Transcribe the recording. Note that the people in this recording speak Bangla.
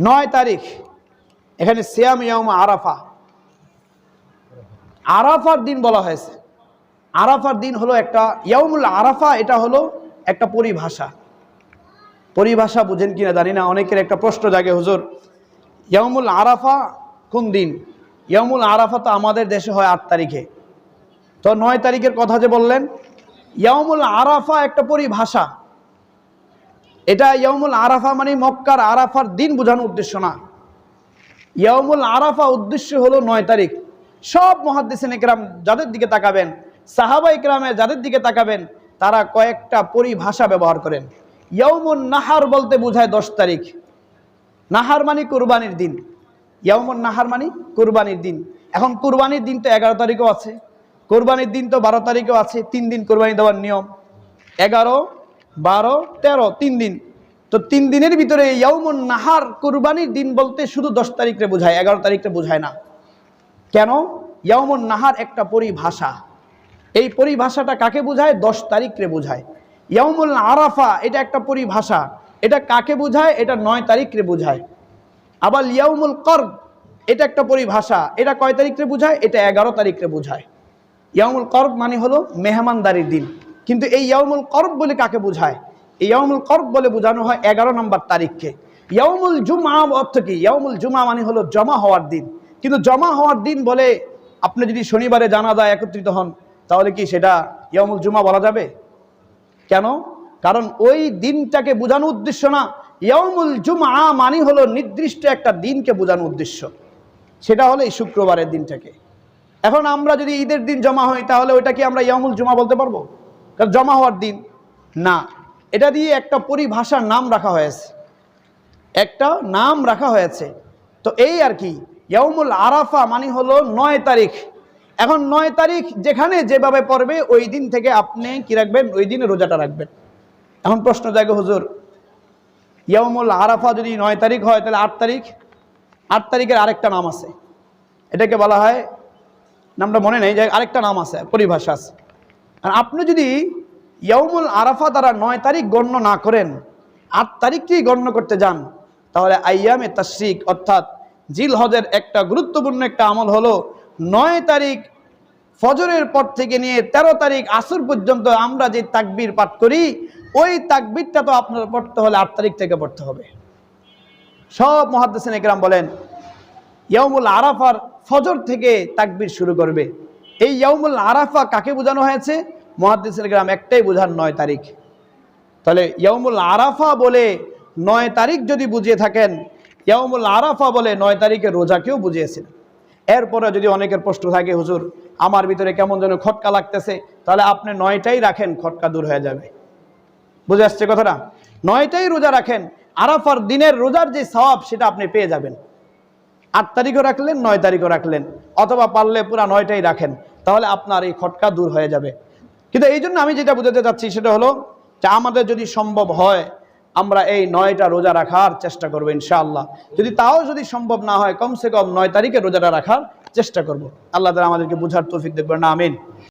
নয় তারিখ। এখানে সিয়াম ইয়াম আরাফা। আরাফার দিন বলা হয়েছে। আরাফার দিন হলো একটা ইয়ামুল আরাফা, এটা হলো একটা পরিভাষা। পরিভাষা বুঝেন কিনা জানি না, অনেকের একটা প্রশ্ন জাগে, হুজুর। ইয়ামুল আরাফা কোন দিন? ইয়ামুল আরাফা তো আমাদের দেশে হয় আট তারিখে। তো নয় তারিখের কথা যে বললেন ইয়ামুল আরাফা একটা পরিভাষা। এটা ইয়ামুল আরাফা মানে মক্কার আরাফার দিন বোঝানোর উদ্দেশ্য না। ইয়ামুল আরাফা উদ্দেশ্য হলো নয় তারিখ। সব মহাদ্দেশিন একরাম যাদের দিকে তাকাবেন, সাহাবা ইকরামের যাদের দিকে তাকাবেন, তারা কয়েকটা পরিভাষা ব্যবহার করেন। ইয়ামুন নাহার বলতে বোঝায় দশ তারিখ। নাহার মানে কুরবানির দিন। ইয়ামুন নাহার মানে কুরবানির দিন। এখন কুরবানির দিন তো এগারো তারিখও আছে। কোরবানির দিন তো বারো তারিখেও আছে। তিন দিন কোরবানি দেওয়ার নিয়ম। এগারো বারো, তেরো, তিন দিন। তো তিন দিনের ভিতরে ইয়ামুন নাহার কোরবানির দিন বলতে শুধু দশ তারিখে বোঝায়, এগারো তারিখে বোঝায় না। কেন? ইয়ামুন নাহার একটা পরিভাষা। এই পরিভাষাটা কাকে বোঝায়? দশ তারিখে বোঝায়। ইয়ামুল আরাফা, এটা একটা পরিভাষা। এটা কাকে বোঝায়? এটা নয় তারিখে বোঝায়। আবার ইয়ামুল কর্ব, এটা একটা পরিভাষা। এটা কয় তারিখে বোঝায়? এটা এগারো তারিখে বোঝায়। ইয়ামুল করব মানে হলো মেহমানদারির দিন। কিন্তু এই ইয়ামুল করব বলে কাকে বোঝায়? এই ইয়ামুল করব বলে বোঝানো হয় এগারো নম্বর তারিখকে। ইয়ামুল জুমা অর্থ কি? ইয়ামুল জুমা মানে হলো জমা হওয়ার দিন। কিন্তু জমা হওয়ার দিন বলে আপনি যদি শনিবারে জানা যায় একত্রিত হন, তাহলে কি সেটা ইয়ামুল জুমা বলা যাবে? কেন? কারণ ওই দিনটাকে বোঝানো উদ্দেশ্য না। ইয়ামুল জুমা মানে হলো নির্দিষ্ট একটা দিনকে বোঝানো উদ্দেশ্য। সেটা হলো এই শুক্রবারের দিনটাকে। এখন আমরা যদি ঈদের দিন জমা হই তাহলে ওইটা কি আমরা ইয়ামুল জুমা বলতে পারব? কারণ জমা হওয়ার দিন। না, এটা দিয়ে একটা পরিভাষার নাম রাখা হয়েছে। একটা নাম রাখা হয়েছে। তো এই আর কি ইয়ামুল আরাফা মানে হলো নয় তারিখ। এখন নয় তারিখ যেখানে যেভাবে পড়বে, ওই দিন থেকে আপনি কি রাখবেন? ওই দিনে রোজাটা রাখবেন। এখন প্রশ্ন জায়গা হুজুর ইয়ামুল আরাফা যদি নয় তারিখ হয়, তাহলে আট তারিখ? আট তারিখের আরেকটা নাম আছে। এটাকে বলা হয়, নামটা মনে নেই, যে আরেকটা নাম আছে, পরিভাষা আছে। আর আপনি যদি ইয়ামুল আরাফা তারা নয় তারিখ গণ্য না করেন, আট তারিখকেই গণ্য করতে যান? তাহলে আইয়ামে তাশ্রিক, অর্থাৎ জিল হজের একটা গুরুত্বপূর্ণ একটা আমল হলো নয় তারিখ ফজরের পর থেকে নিয়ে ১৩ তারিখ আসর পর্যন্ত আমরা যে তাকবির পাঠ করি, ওই তাকবিরটা তো আপনার পড়তে হলে আট তারিখ থেকে পড়তে হবে। সব মহাদ্দেসিন একরাম বলেন ইয়ামুল আরাফার ফজর থেকে তাকবির শুরু করবে। এই ইয়ামুল আরাফা কাকে বোঝানো হয়েছে? মহাদ্দেসিন গ্রাম একটাই বোঝান নয় তারিখ। তাহলে ইয়ামুল আরাফা বলে নয় তারিখ যদি বুঝিয়ে থাকেন ইয়ামুল আরাফা বলে নয় তারিখে রোজাকেও বুঝিয়েছেন এরপরে যদি অনেকের প্রশ্ন থাকে, হুজুর, আমার ভিতরে কেমন যেন খটকা লাগতেছে, তাহলে আপনি নয়টাই রাখেন, খটকা দূর হয়ে যাবে। বুঝে আসছে কথাটা? নয়টাই রোজা রাখেন, আরাফার দিনের রোজার যে সওয়াব, সেটা আপনি পেয়ে যাবেন। আট তারিখও রাখলেন, নয় তারিখও রাখলেন, অথবা পারলে পুরা নয়টাই রাখেন, তাহলে আপনার এই খটকা দূর হয়ে যাবে। কিন্তু এই জন্য আমি যেটা বোঝাতে চাচ্ছি সেটা হলো যে আমাদের যদি সম্ভব হয়, আমরা এই নয়টা রোজা রাখার চেষ্টা করব ইনশাআল্লাহ। যদি তাও যদি সম্ভব না হয়, কমসে কম নয় তারিখে রোজাটা রাখার চেষ্টা করব। আল্লাহ তালা আমাদেরকে বুঝার তৌফিক দেখবেন না আমিন।